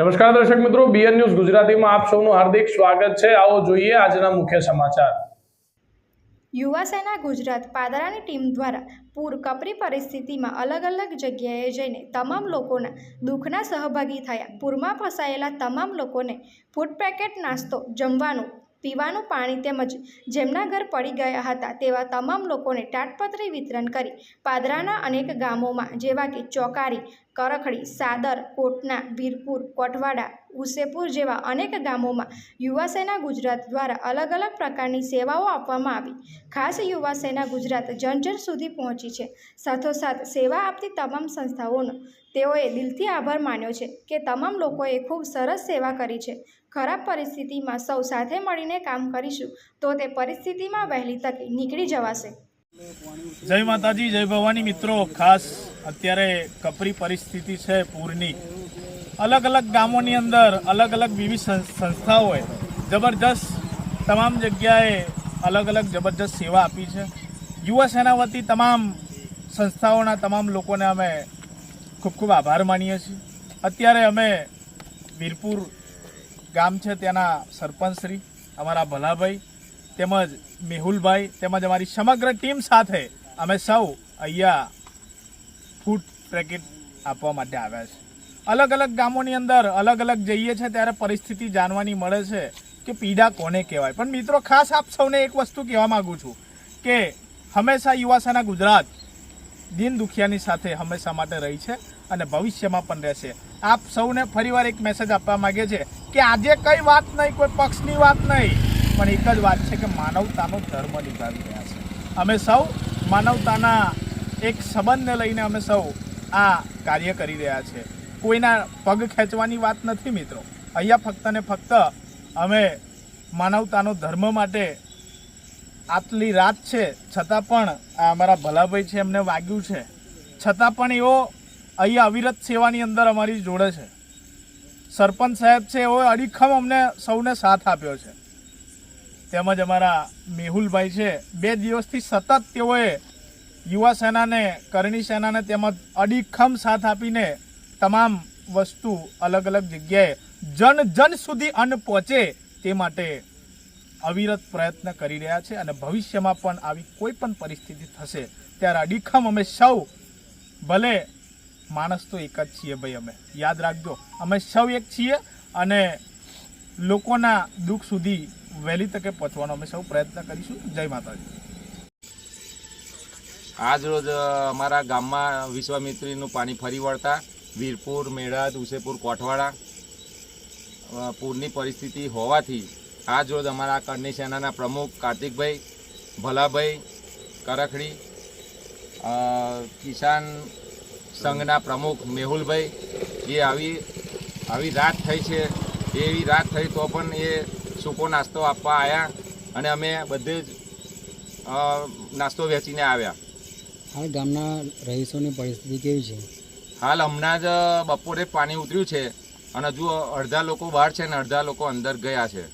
નમસ્કાર દર્શક મિત્રો બીએન ન્યૂઝ ગુજરાતીમાં આપ સૌનું હાર્દિક સ્વાગત છે. આવો જોઈએ આજના મુખ્ય સમાચાર. યુવા સેના ગુજરાત પાદરાની ટીમ દ્વારા પૂર કપરી પરિસ્થિતિમાં અલગ અલગ જગ્યાએ જઈને તમામ લોકોના દુઃખના સહભાગી થયા. પૂરમાં ફસાયેલા તમામ લોકોને ફૂડ પેકેટ નાસ્તો, જમવાનું પીવાનું પાણી તેમજ જેમના ઘર પડી ગયા હતા તેવા તમામ લોકોને તાટપત્રી વિતરણ કરી પાદરાના અનેક ગામોમાં જેવા કે ચોકારી, કરખડી, સાદર, કોટના, વીરપુર, કોટવાડા, ઉસેપુર જેવા અનેક ગામોમાં યુવા સેના ગુજરાત દ્વારા અલગ અલગ પ્રકારની સેવાઓ આપવામાં આવી. ખાસ યુવા સેના ગુજરાત જન જન સુધી પહોંચી છે. સાથોસાથ સેવા આપતી તમામ સંસ્થાઓનો તેઓએ દિલથી આભાર માન્યો છે કે તમામ લોકોએ ખૂબ સરસ સેવા કરી છે. ખરાબ પરિસ્થિતિમાં સૌ સાથે મળીને કામ કરીશું, તો તે પરિસ્થિતિમાં વહેલી તકે નીકળી જવાશે. જય માતાજી, જય ભવાની મિત્રો. ખાસ અત્યારે કપરી પરિસ્થિતિ છે પૂરની. અલગ અલગ ગામોની અંદર અલગ અલગ વિવિધ સંસ્થાઓએ જબરજસ્ત તમામ જગ્યાએ અલગ અલગ જબરજસ્ત સેવા આપી છે. યુવા સેના વતી તમામ સંસ્થાઓના તમામ લોકોને અમે ખૂબ ખૂબ આભાર માનીએ છીએ. અત્યારે અમે વીરપુર ગામ છે ત્યાંના સરપંચશ્રી, અમારા ભલાભાઈ, તેમજ મેહુલભાઈ, તેમજ અમારી સમગ્ર ટીમ સાથે અમે સૌ અહીંયા ફૂડ પેકેટ આપવા માટે આવ્યા છે. અલગ અલગ ગામોની અંદર અલગ અલગ જઈએ છે ત્યારે પરિસ્થિતિ જાણવાની મળે છે કે પીડા કોને કહેવાય. પણ મિત્રો, ખાસ આપ સૌને એક વસ્તુ કહેવા માંગુ છું કે હંમેશા યુવા સેના ગુજરાત દિન દુખિયાની સાથે હંમેશા માટે રહી છે અને ભવિષ્યમાં પણ રહેશે. આપ સૌને ફરીવાર એક મેસેજ આપવા માંગે છે કે આજે કઈ વાત નહીં, કોઈ પક્ષની વાત નહીં. પણ એક જ વાત છે કે માનવતાનો ધર્મ નિભાવી રહ્યા છે. અમે સૌ માનવતાના એક સંબંધને લઈને અમે સૌ આ કાર્ય કરી રહ્યા છે. કોઈના પગ ખેંચવાની વાત નથી મિત્રો. અહીંયા ફક્ત ને ફક્ત અમે માનવતાનો ધર્મ માટે આટલી રાત છે. છતાં પણ આ અમારા ભલાભાઈ છે એમને વાગ્યું છે. છતાં પણ એઓ અહીંયા અવિરત સેવાની અંદર અમારી જોડે છે. સરપંચ સાહેબ છે એઓ અડીખમ અમને સૌને સાથ આપ્યો છે. તેમજ અમારા મેહુલભાઈ છે, બે દિવસથી સતત તેઓએ યુવા સેનાને, કરણી સેનાને તેમજ અડીખમ સાથ આપીને તમામ વસ્તુ અલગ અલગ જગ્યાએ જન જન સુધી અન્ન પહોંચે તે માટે અવિરત પ્રયત્ન કરી રહ્યા છે અને ભવિષ્યમાં પણ આવી કોઈ પણ પરિસ્થિતિ થશે, ત્યારે અડીખમ અમે સૌ ભલે માણસ તો એક જ છીએ ભાઈ અમે. યાદ રાખજો, અમે સૌ એક છીએ અને લોકોના દુઃખ સુધી વહેલી તકે પહોંચવાનો અમે સૌ પ્રયત્ન કરીશું. જય માતાજી. આજ રોજ અમારા ગામમાં વિશ્વામિત્રીનું પાણી ફરી વળતા વીરપુર મેળાદ ઉસેપુર, કોઠવાડા પૂરની પરિસ્થિતિ હોવાથી આજ રોજ અમારા કરણી સેનાના પ્રમુખ કાર્તિકભાઈ, ભલાભાઈ, કરખડી કિસાન સંઘના પ્રમુખ મેહુલભાઈ એ આવી આવી રાત થઈ છે. એવી રાત થઈ તો પણ એ સૂકો નાસ્તો આપવા આવ્યા અને અમે બધે જ નાસ્તો વેચીને આવ્યા. હાલ ગામના રહીશોની પરિસ્થિતિ કેવી છે? હાલ હમણાં જ બપોરે પાણી ઉતર્યું છે અને હજુ અડધા લોકો બહાર છે અને અડધા લોકો અંદર ગયા છે.